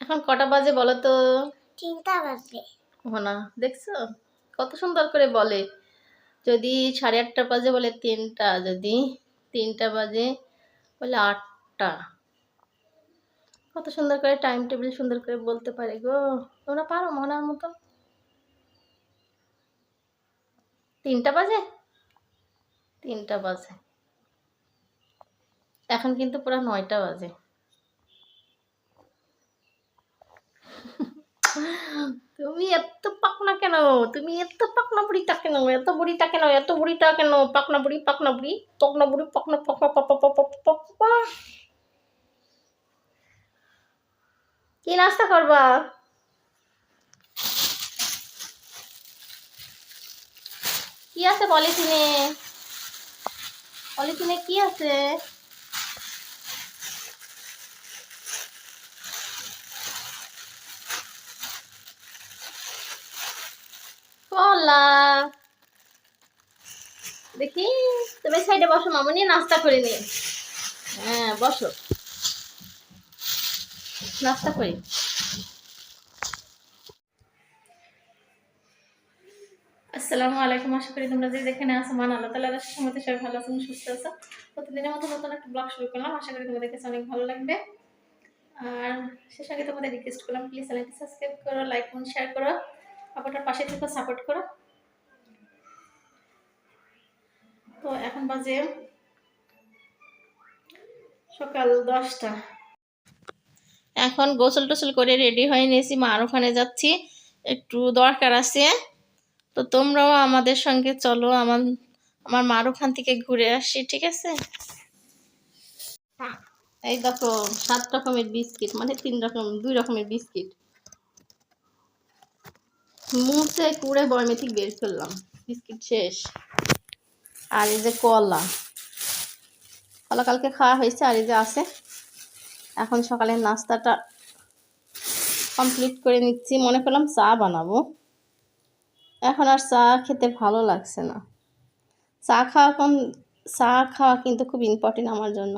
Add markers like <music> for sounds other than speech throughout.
এখন কটা বাজে বলো তো? তিনটা বাজে। ও না দেখছ? কত সুন্দর করে বলে। যদি সাড়ে আটটা বাজে বলে তিনটা যদি তিনটা বাজে বলে আটটা। কত সুন্দর করে টাইম টেবিল সুন্দর করে বলতে পারে গো। তোমরা পারো মনার মতো? তিনটা বাজে? তিনটা বাজে। এখন কিন্তু পুরো নয়টা বাজে। তুমি এত পাকনা কেন? তুমি এত পাকনা বুড়িটা কেন? এত বুড়িটা কেন? এত বুড়িটা কেন? পাকনা বুড়ি পাকনা বুড়ি পাকনা বুড়ি, পাকনা পাকনা পাপা পাপা কি নাস্তা করবা? কি আছে পলিথিনে? পলিথিনে কি আছে? কলা দেখি, তুমি সাইডে বসো মামনি নাস্তা করে নিয়ে। হ্যাঁ বসো। নাস্তা করি। আসসালামু আলাইকুম। আশা করি তোমরা যে যেখানে আছো, মান আল্লাহ তালা সময় সবাই ভালো আছো সুস্থ আছো প্রতিদিনের মতো নতুন একটা ব্লগ শুরু করলাম। আশা করি তোমাদের কাছে অনেক ভালো লাগবে। আর সে সঙ্গে তোমাদের রিকোয়েস্ট করলাম প্লিজ চ্যানেলটি সাবস্ক্রাইব করো লাইক করুন শেয়ার করো আপনার পাশে থেকে সাপোর্ট করো। তো এখন বাজে সকাল দশটা। এখন গোসল টোসল করে রেডি হয়ে নিয়েছি। মার ওখানে যাচ্ছি। একটু দরকার আছে। তো তোমরাও আমাদের সঙ্গে চলো, আমার আমার মার ওখান থেকে ঘুরে আসি, ঠিক আছে? এই দেখো, সাত রকমের বিস্কিট মানে তিন রকম, দুই রকমের বিস্কিট। মুখে কুড়ে বরমে থেকে বের করলাম, বিস্কিট শেষ। আর এই যে কলা কলা কালকে খাওয়া হয়েছে, আর এই যে আছে। এখন সকালের নাস্তাটা কমপ্লিট করে নিচ্ছি, মনে করলাম চা বানাবো। এখন আর চা খেতে ভালো লাগছে না। চা খাওয়া কোন চা খাওয়া কিন্তু খুব ইম্পর্টেন্ট আমার জন্য।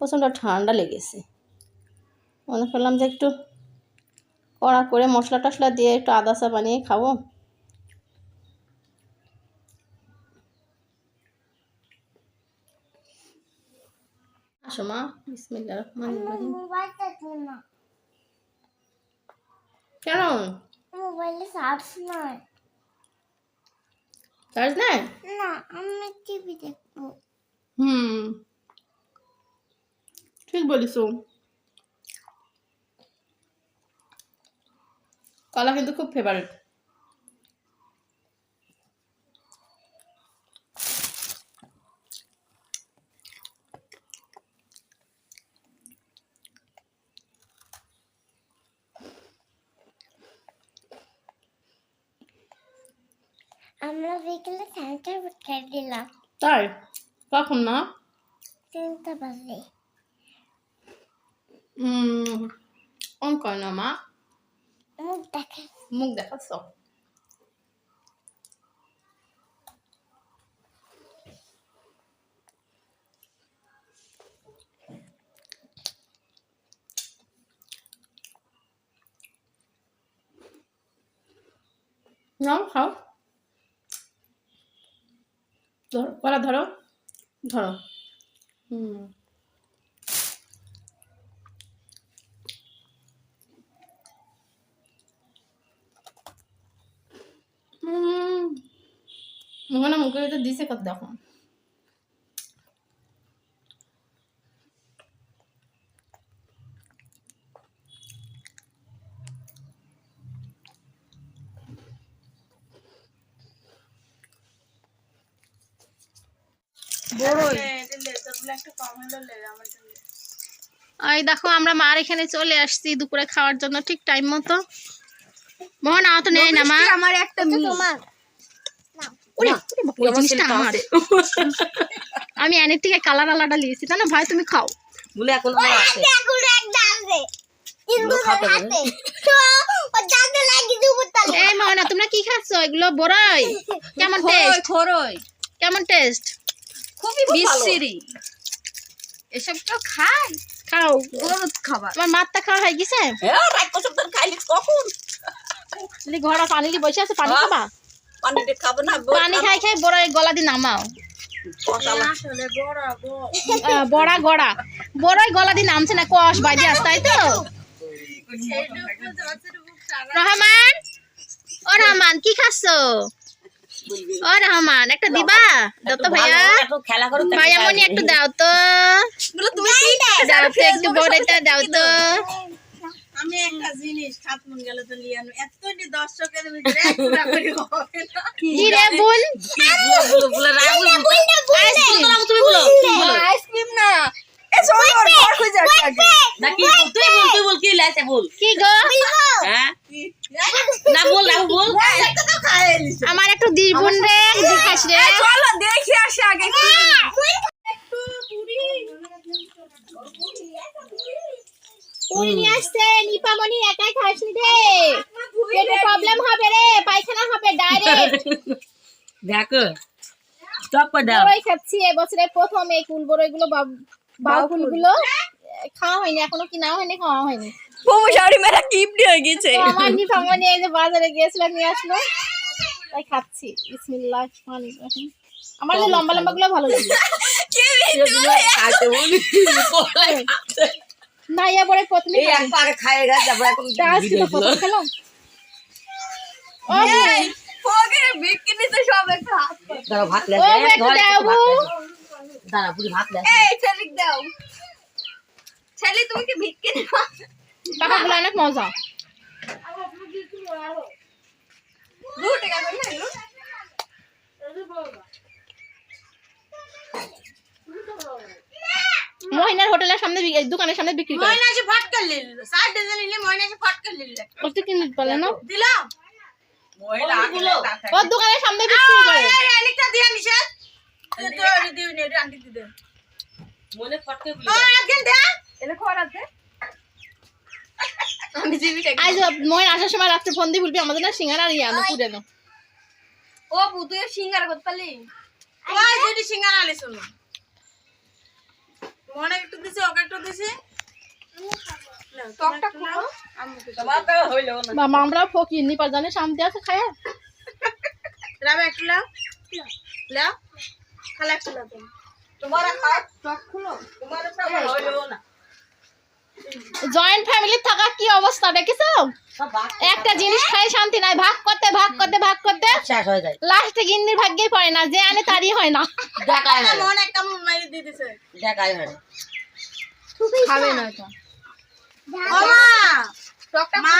প্রচণ্ড ঠান্ডা লেগেছে। মনে করলাম যে একটু কড়া করে মশলা টশলা দিয়ে একটু আদা চা বানিয়ে খাব। আসো মা রহমান কেন? মোবাইলে চার্জ নাই। চার্জ নাই না আমি টিভি দেখব হুম ঠিক বলিস কলা কিন্তু খুব ফেভারিট খেয়ে দিলাম তাই কখন না তিনটা বাজে হুম অন কর না মা মুখ দেখে মুখ দেখাচ্ছ নাও খাও ধরো কলা ধরো? ধরো। হুম। মনে মুখে দিছে কত দেখো। এই দেখো আমরা মার এখানে চলে আসছি দুপুরে খাওয়ার জন্য ঠিক টাইম মতো। মোহন আও তো নেই না মা? আমার একটা তোমার। আমার। আমি এনের থেকে কালার আলাদা নিয়েছি। তাই না ভাই তুমি খাও। বলে এখন এই মোহনা তোমরা কি খাচ্ছ? এগুলো বড়ই। <laughs> কেমন টেস্ট কেমন টেস্ট খুবই বিশ্রী। এসব তো খাই। খাও। গরুদ খাবার। আমার মাত্রা খাওয়া হয়ে গেছে? হ্যাঁ রাত কসব তোর খাইলি কখন? যদি ঘরে পানি দিয়ে বসে আছে পানি। খাবা? পানি দিয়ে খাব না পানি খাই খাই বড়ই গলা দিয়ে নামাও। বড়া গড়া। বড়ই গলা দিয়ে নামছে না কষ বাইরে আসতে তাই তো? রহমান? ও রহমান কি খাচ্ছ? ও রহমান একটা দিবা দাও তো ভাইয়া ভাইয়া মনি একটু দাও তো দাও তো একটু বড়টা দাও তো আমি একটা জিনিস খাত মন গেল তো লিয়ানো এতটি দর্শকের ভিতরে একটা করে হবে না। কি রে বোন বলো, বলো, বলো, রাগ বলো, বলো, তুমি বলো, তুমি বলো। আইসক্রিম না এ চলো ওর ঘর খুঁজে আসি আগে। না, কি বল, তুই বল, তুই বল, কি লাইছে বল। কি গো? হ্যাঁ? না, বল, রাগ বল। একটা তো খাই এলিস। আমার একটু দিস বোন রে দেখাস রে। চলো দেখি আসি আগে পুরি পুরি নিয়ে আসছে নিপামনি একাই খাসনি রে। পেটে প্রবলেম হবে রে পায়খানা হবে ডাইরেক্ট দেখো স্টপ করে দাও। বড়ই খাচ্ছি এবছরের প্রথম এই কুল বড়ইগুলো বাউ কুলগুলো খাওয়া হয়নি এখনও কিনা হয়নি খাওয়া হয়নি। মোমো শাড়ি মেরা কিপটি হয়ে গেছে। আমার নিপামনি এই যে বাজারে গিয়েছিলাম নিয়ে আসলো। তাই খাচ্ছি। বিসমিল্লাহ রহমানির রহিম। আমার যে লম্বা লম্বা গুলো ভালো লাগে। পড়াই না ইয়া পরে প্রথমে এই এক খাইয়ে গেছে তারপর এখন ভিডিও তো প্রথম খেলাম। ও এই ফোকে সব একটা হাত কর। দাঁড়াও, ভাত ও একটু দাও। দাঁড়া পুরি ভাত লেছে এই ছেলিক দাও ছেলি তুমি কি বিকিনি টাকাগুলো অনেক মজা দু টাকা করে না এগুলো? মহিনার হোটেলের সামনে দোকানের সামনে বিক্রি করে ময়না এসে ফট করে নিল ষাট ডজন নিলে ময়না এসে ফট করে নিল ওর তো কিনে পারলে না দিলাম ওগুলো। ওর দোকানের সামনে বিক্রি করে দিয়া নিছে মনে ফটকে আজ মই আসার সময় রাত্রে ফোন দিয়ে বলবি আমাদের না সিঙ্গারা আর ইয়ানো ও বুতুই সিঙ্গার করতে পারলি? ওই যদি সিঙ্গার আলে শুনো মনে একটু দিছে ওকে একটু দিছে। আমরা ফকির জানে শান্তি আছে খায়। রাবে একটু লাও লাও খালা তোমার টক খুলো? তোমার তো হইল না। জয়েন্ট ফ্যামিলি থাকা কি অবস্থা দেখেছ? একটা জিনিস খাই শান্তি নাই ভাগ করতে ভাগ করতে ভাগ করতে শেষ হয়ে যায়। লাস্টে গিন্নির ভাগ্যেই পড়ে না যে আনে তারই হয় না। দেখাই হয় মন একটা মারি দিয়ে দেখাই হয় খাবে না এটা। মা! টকটা মা!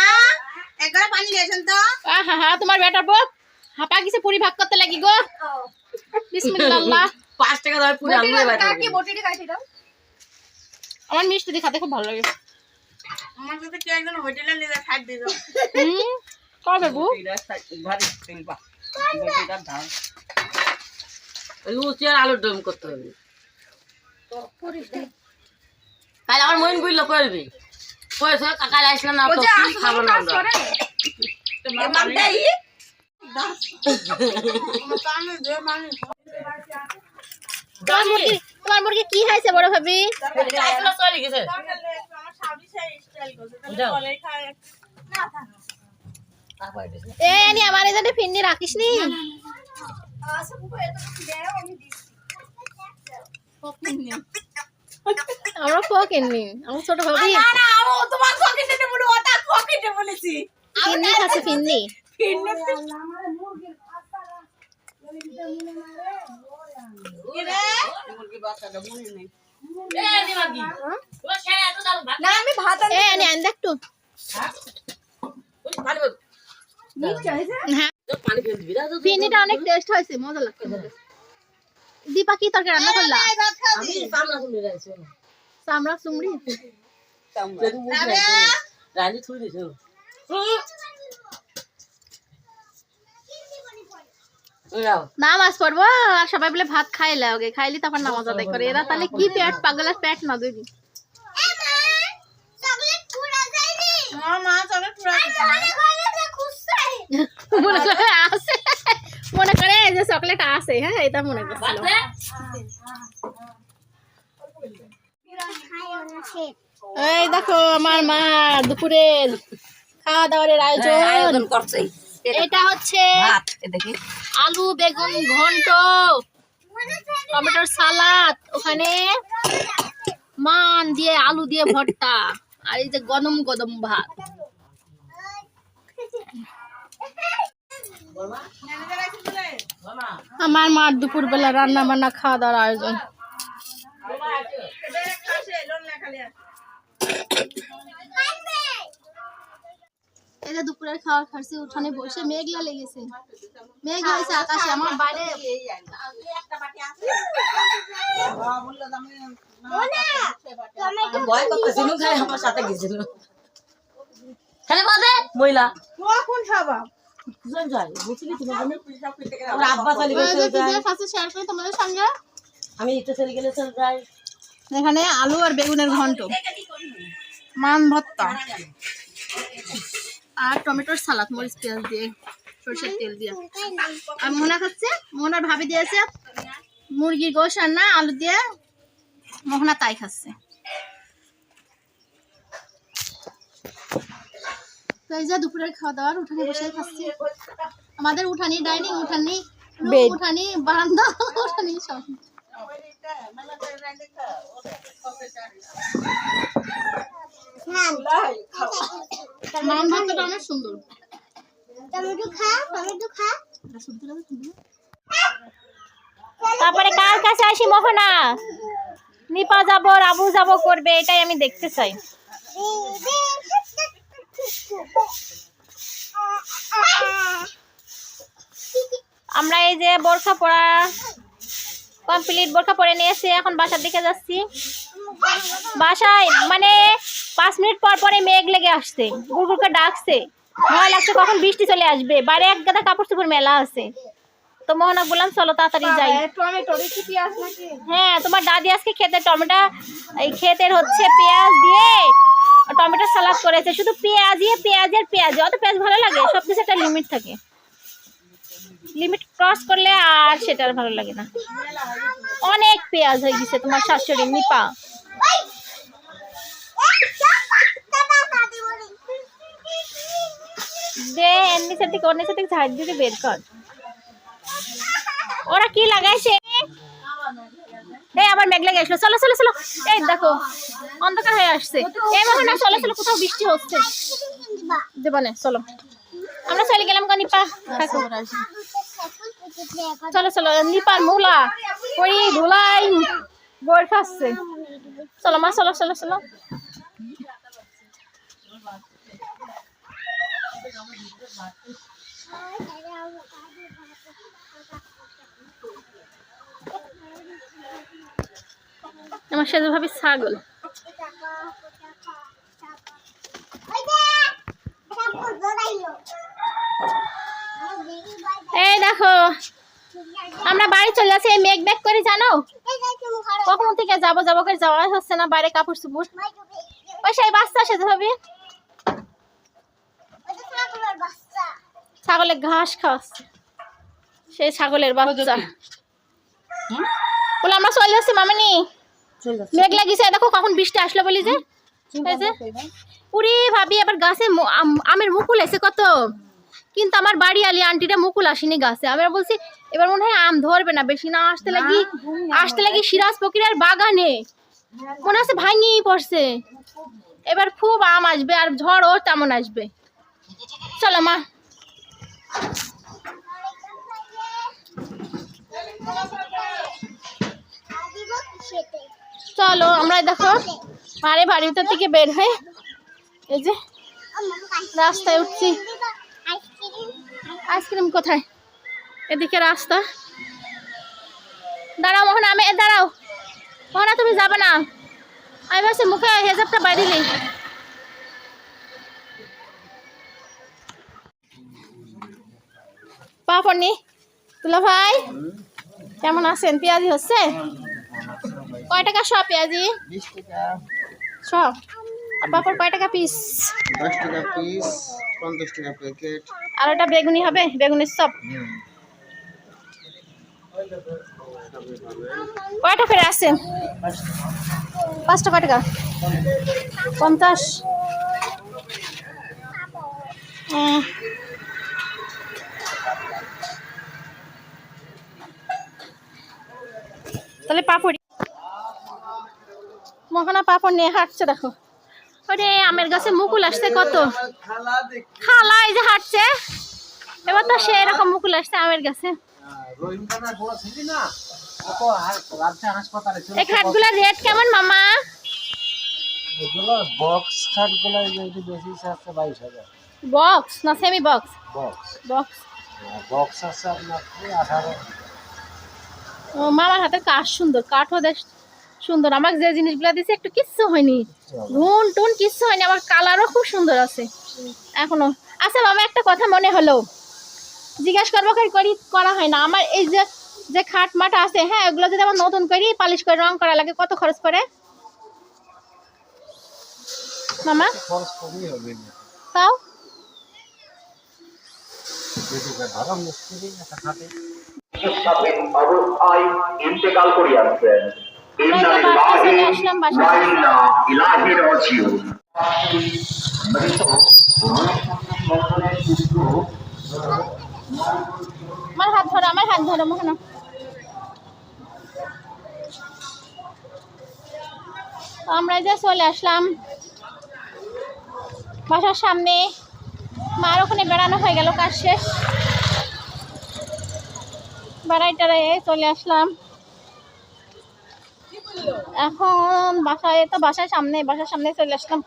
একবার পানি দিয়েছেন তো হা হা তোমার বেটার বউ? হাপা গেছে পুরি ভাগ করতে লাগি গো। বিসমিল্লাহ। পাঁচ টাকা দাও পুরো আঙুলে বাইরে কাকি খাইতে দাও? আমার মিষ্টি দিয়ে খেতে খুব ভালো লাগে। আমার সাথে কেউ একজন হোটেলে নিয়ে যায় ছাড় দাও। হুম কবে বউ? লুচি আর আলুর দম করতে হবে। তাহলে আমার মন বুঝলো করবি পয়সা কাকা আসলে না তো খাব না আমরা? তোমার মুরগি তোমার মুরগি কি হয়েছে বড় ভাবি? চলে গেছে আমার ফিন্নি রাখিস নি। আমরা ফকিনি আমার ছোট ভাবি। তোমার পকেটে বলে বলেছি। ফিন্নি খাচ্ছে ফিন্নি। না আমি ভাত এ আনি আন দেখ একটু হ্যাঁ পানি ফেলে দিবি না ফিন্নিটা অনেক টেস্ট হয়েছে মজা লাগছে দীপা কি তরকারি রান্না করলা আমি সামনা শুনে যাইছি চামড়া চুমড়ি রাজি থুই দিছো নামাজ পড়ব। আর সবাই বলে ভাত খাইলে ওকে খাইলি তারপর নামাজ আদায় করে। এরা তাহলে কি পেট? পাগলের পেট না দুই মনে করে আছে মনে করে এই যে চকলেট আছে হ্যাঁ এটা মনে করছিল। এই দেখো আমার মা দুপুরের খাওয়া দাওয়ার আয়োজন। আয়োজন করছে। এটা হচ্ছে দেখি। আলু বেগুন ঘন্ট টমেটোর সালাদ ওখানে মান দিয়ে আলু দিয়ে ভর্তা আর এই যে গদম গদম ভাত। আমার মার দুপুর বেলা রান্না বান্না খাওয়া দাওয়ার আয়োজন এই যে দুপুরের খাওয়া খাচ্ছি উঠানে বসে মেঘলা লেগেছে। মেঘ হয়েছে আকাশে আমার বাইরে ভয় করতেছিল খালি আমার সাথে গেছিল। খালি বাদে মহিলা। সঙ্গে? আমি ইটা চলে গেলে চলে যাই। এখানে আলু আর বেগুনের ঘন্ট। মান ভর্তা আর টমেটোর সালাদ মরিচ পেঁয়াজ দিয়ে সরষের তেল দিয়ে। আর মোনা খাচ্ছে মোহনার ভাবি দিয়েছে মুরগির গোশ আর না আলু দিয়ে মোহনা তাই খাচ্ছে। এই যে দুপুরের খাওয়া দাওয়ার উঠানে বসে খাচ্ছি। আমাদের উঠানি ডাইনিং উঠানি উঠানি বারান্দা উঠানি সব। তারপরে কার কাছে আসি মোহনা? নিপা যাব, রাবু যাব করবে, এটাই আমি দেখতে চাই। আমরা এই যে বোরখা পড়া কমপ্লিট বোরখা পরে নিয়েছি এখন বাসার দিকে যাচ্ছি। বাসায় মানে পাঁচ মিনিট পর পরে মেঘ লেগে আসছে। গুড়গুড়কে ডাকছে। ভয় লাগছে কখন বৃষ্টি চলে আসবে। বাইরে এক গাদা কাপড় চোপড় মেলা আছে। তো মোহনা বললাম চলো তাড়াতাড়ি যাই। পেঁয়াজ হ্যাঁ তোমার দাদি আজকে খেতে টমেটো এই ক্ষেতের হচ্ছে পেঁয়াজ দিয়ে টমেটো সালাদ করেছে। শুধু পেঁয়াজ দিয়ে পেঁয়াজের পেঁয়াজ। অত পেঁয়াজ ভালো লাগে? সব কিছু একটা লিমিট থাকে। লিমিট ক্রস করলে আর সেটা আর ভালো লাগে না। অনেক পেঁয়াজ হয়ে গেছে তোমার শাশুড়ি নিপা। দে এর নিচের থেকে ওর নিচের থেকে ঝাড় দিয়ে বের কর। ওরা কি লাগাইছে? এই আবার মেঘ লেগে আসলো। চলো চলো চলো। এই দেখো, অন্ধকার হয়ে আসছে। এই মনে না, চলো চলো, কোথাও বৃষ্টি হচ্ছে। দেবানে চলো। আমরা চলে গেলাম গো নিপা চলো চলো, নিপার মৌলা। ওই ধুলাই বই চলো, মা, চলো চলো চলো। আমার সাথে ভাবি ছাগল। এই দেখো, আমরা বাড়ি চলে এই মেঘ মেঘ করে জানো? কখন থেকে যাব যাব করে যাওয়া হচ্ছে না, বাইরে কাপড় চুপুর ওই সেই বাচ্চা সেতে হবে ছাগলের ঘাস খাওয়াচ্ছে। সেই ছাগলের বাচ্চা। বলে আমরা চলে যাচ্ছি মামিনি। মেঘ লাগিয়েছে দেখো কখন বৃষ্টি আসলো বলি যে। উরে ভাবি আবার গাছে আমের মুকুল এসে কত। কিন্তু আমার বাড়ি আলি আন্টিটা মুকুল আসেনি গাছে। আমি বলছি এবার মনে হয় আম ধরবে না বেশি না আসতে লাগি আসতে লাগি সিরাজ ফকিরের বাগানে। মনে হচ্ছে ভাঙিয়ে পড়ছে। এবার খুব আম আসবে আর ঝড়ও তেমন আসবে। চলো মা চলো, আমরা দেখো বাড়ি বাড়ির ভিতর থেকে বের হয়ে এই যে রাস্তায় উঠছি। আইসক্রিম কোথায়? এদিকে রাস্তা। দাঁড়াও মোহন, আমি দাঁড়াও। মোহনা, তুমি যাবে না। আমি ভাবছি মুখে হেজাবটা বাইরিলি পাপড়নি তুলা ভাই কেমন আছেন? পেঁয়াজি হচ্ছে? কয় টাকা সব পেঁয়াজি? সব? পাপড় কয় টাকা পিস দশ টাকা পিস পঞ্চাশ টাকা প্যাকেট আর ওটা বেগুনি হবে? বেগুনির সব? কয়টা করে আছে? পাঁচটা কয় টাকা? পঞ্চাশ? তাহলে পাপড়। মোহনা পাপড় নিয়ে হাঁটছে দেখো। ওরে আমের গাছে মুকুল আসছে কত। খালা এই যে হাঁটছে। এবার তো সে এরকম মুকুল আসছে আমের গাছে। এই খাটগুলো রেট কেমন মামা? এগুলো বক্স খাটগুলো যদি বেশি আছে বাইশ হাজার। বক্স না semi box box box box আছে আপনার আঠারো। মামার হাতে কাঠ সুন্দর কাঠও বেশ সুন্দর। আমাকে যে জিনিসগুলো দিছে একটু কিচ্ছু হয়নি। রুন টুন কিচ্ছু হয়নি আমার কালারও খুব সুন্দর আছে। এখনও। আচ্ছা মামা একটা কথা মনে হলো। জিজ্ঞাসা করব করি করি হয় না। আমার এই যে যে খাট মাটা আছে হ্যাঁ ওগুলো যদি আমার নতুন করি পালিশ করে রং করা লাগে কত খরচ করে? মামা? তাও? চিকিৎসাধীন অবস্থায় ইন্তেকাল করিয়াছেন। মৃত আমার হাত ধরো আমার হাত ধরো মোহনা। আমরা যে চলে আসলাম বাসার সামনে মার ওখানে বেড়ানো হয়ে গেল কাজ শেষ। বেড়াই টেড়াই চলে আসলাম। এখন বাসায় তো বাসার সামনে বাসার সামনে চলে আসলাম।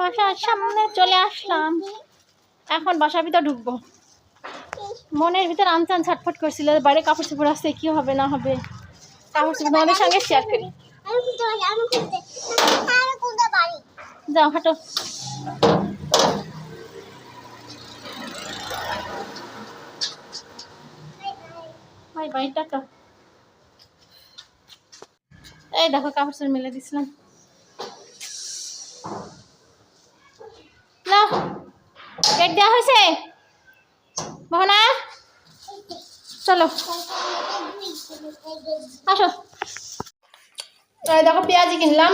বাসার সামনে চলে আসলাম। এখন বাসার ভিতরে ঢুকবো। মনের ভিতর আনচান ছটফট করছিল, বাইরে কাপড় চোপড় আসছে কি হবে, না হবে? কাপড় চোপড় তোমাদের সঙ্গে শেয়ার করি। যাও, হাঁটো। এই দেখো, কাপড় চোপড় মেলে দিছিলাম না কেক দেওয়া হয়েছে মোহনা চলো। আসো। দেখো পেঁয়াজি কিনলাম।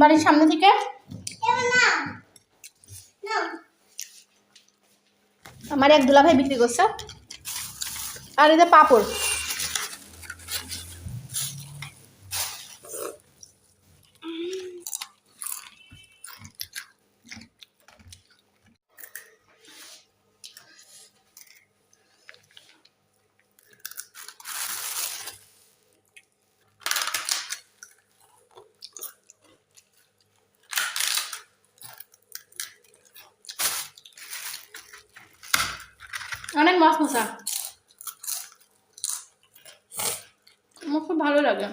বাড়ির সামনে থেকে। আমার এক দুলা ভাই বিক্রি করছে। আর এটা পাপড়। মশা। আমার খুব ভালো লাগে।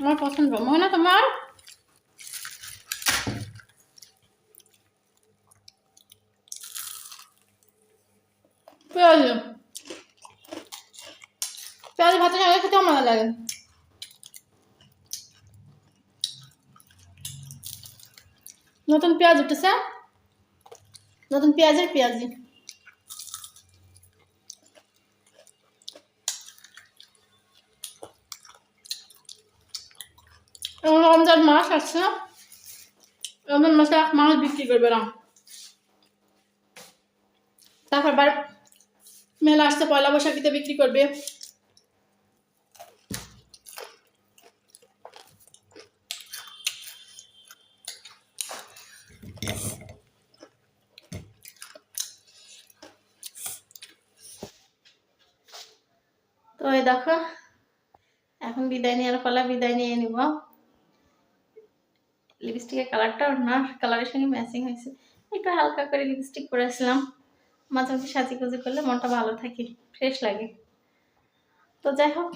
আমার পছন্দ। মনে তোমার? পেঁয়াজ। ভাতের সঙ্গে খেতেও মজা লাগে। নতুন পেঁয়াজ উঠেছে। নতুন পেঁয়াজের পেঁয়াজি। রমজান মাস আসছে রমজান মাসে এক মাস বিক্রি করবে না তারপর বার মেলা আসছে পয়লা বৈশাখীতে বিক্রি করবে তো এই দেখো এখন বিদায় নেওয়ার পালা বিদায় নিয়ে নিব লিপস্টিকের কালারটা না কালারের সঙ্গে ম্যাচিং হয়েছে। একটু হালকা করে লিপস্টিক পরেছিলাম। মাঝে মাঝে সাজি গুজি করলে মনটা ভালো থাকে ফ্রেশ লাগে। তো যাই হোক।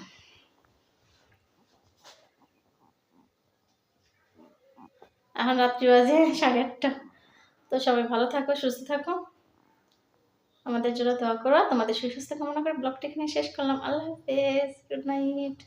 এখন রাত্রি বাজে সাড়ে আটটা। তো সবাই ভালো থাকো, সুস্থ থাকো। আমাদের জন্য দোয়া করো। তোমাদের সুস্বাস্থ্য কামনা করে ব্লগটা এখানে শেষ করলাম। আল্লাহ হাফেজ। Good night